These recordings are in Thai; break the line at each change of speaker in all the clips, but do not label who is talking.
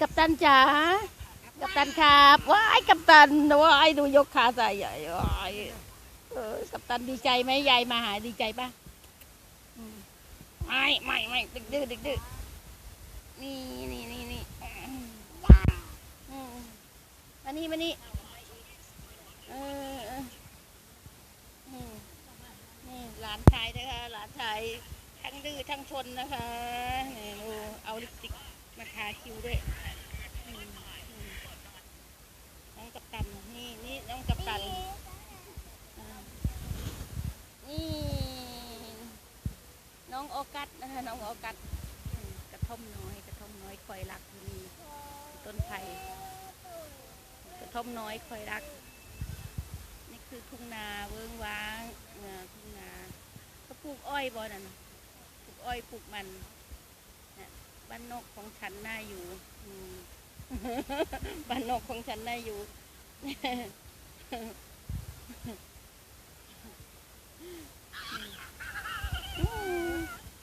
กัปตันจ๋ากัปตันครับว้ายกัปตันว้ายดูยกขาใส่ใหญ่ว้ายเออกัปตันดีใจไหมยายมาหาดีใจปะไม่ไม่ไม่ดึกดื้อดึกดื้อนี่นี่นี่นี่อืมานี่มานี่เออเอออืมนี่หลานชายนะคะหลานชายทั้งดื้อทั้งชนนะคะนี่ดูเอาลิปสติก มาทาคิ้วด้วยน้องกัปตันนี่นี่น้องกัปตันนี่น้องโอกัสนะคะน้องโอกัสกระท่อมน้อยกระท่อมน้อยคอยรักอยู่นี่ต้นไผ่กระท่อมน้อยคอยรัก นี่คือทุ่งนาเวิ้งว้างทุ่งนาเขาปลูกอ้อยบ่นั่นน่ะปลูกอ้อยปลูกมัน บ้านนอกของฉันน่าอยู่บ้านนอกของฉันน่าอยู่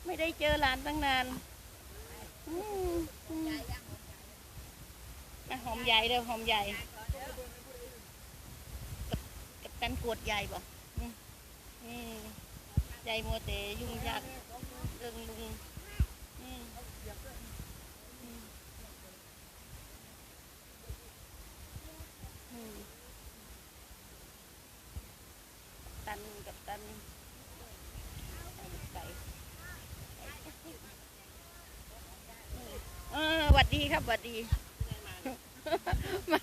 ไม่ได้เจอหลานตั้งนานหอมใหญ่เด้อหอมใหญ่กับกับตันกวดใหญ่บ่ใหญ่มัวแต่ยุ่งยากเรื่องลุงอืมอืม อืมตัน กับตันไก่เออหวัดดีครับหวัดดี มา